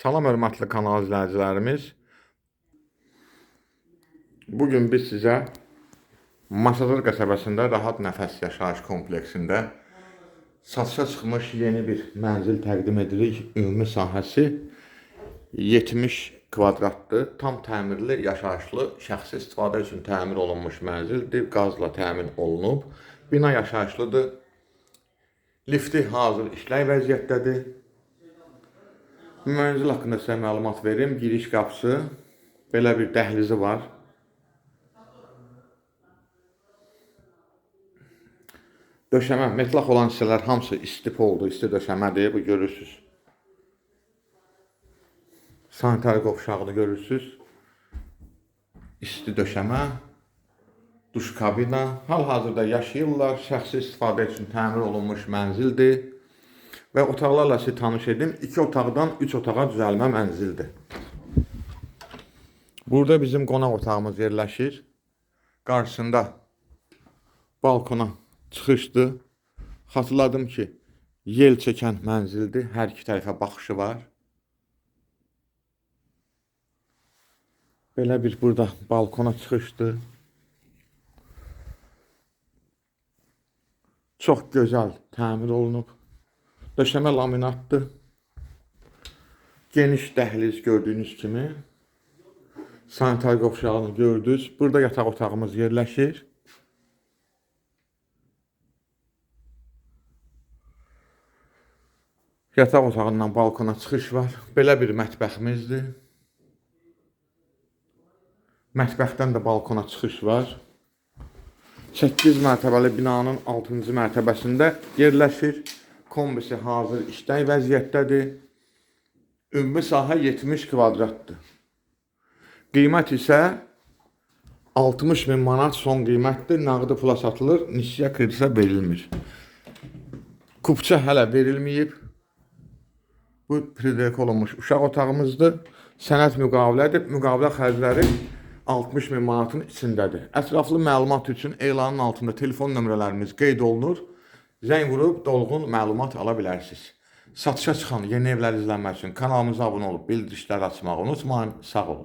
Salam hörmətli kanal izləyicilərimiz. Bugün biz sizə Masazır qəsəbəsində Rahat Nəfəs yaşayış kompleksində satışa çıxmış yeni bir mənzil təqdim edirik. Ümumi sahəsi 70 kvadratdır. Tam təmirli, yaşayışlı, şəxsi istifadə üçün təmir olunmuş mənzildir. Qazla təmin olunub. Bina yaşayışlıdır. Lifti hazır işləy vəziyyətdədir. Mənzil haqqında sizə məlumat verim. Giriş qapısı belə bir dəhlizi var. Döşəmə, metlaq olan hissələr hamısı isti poldu, isti döşəmədir. Bu görürsüz. Sanitar qovşağını görürsüz. İsti döşəmə, duş kabina. Hal-hazırda yaşayırlar. Şəxsi istifadə üçün təmir olunmuş mənzildir. Və otaqlarla sizi tanış edim. 2 otaqdan 3 otağa düzəlmə mənzildir. Burada bizim qonaq otağımız yerləşir. Qarşısında balkona çıxışdır. Xatırladım ki, yel çəkən mənzildir. Hər iki tərəfə baxışı var. Belə bir burada balkona çıxışdır. Çox gözəl təmir olunub. Döşəmə laminatdır. Geniş dəhliz gördüyünüz kimi. Sanitar qovşağını gördünüz. Burada yataq otağımız yerləşir. Yataq otağından balkona çıxış var. Belə bir mətbəximizdir. Mətbəxdən də balkona çıxış var. 8 mərtəbəli binanın 6-cı mərtəbəsində yerləşir. Kombisi hazır işləy vəziyyətdədir. Ümumi sahə 70 kvadratdır. Qiymət isə 60 min manat son qiymətdir. Nağdı pula satılır, nisyə kredisə verilmir. Kupça hələ verilməyib. Bu pridek olunmuş uşaq otağımızdır. Sənəd müqavilədir. Müqavilə xərcləri 60 min manatın içindədir. Ətraflı məlumat üçün elanın altında telefon nömrələrimiz qeyd olunur. Zəng vurub dolğun məlumat ala bilərsiniz. Satışa çıxan yeni evlər izlənmək üçün kanalımıza abunə olub bildirişləri açmağı unutmayın. Sağ olun.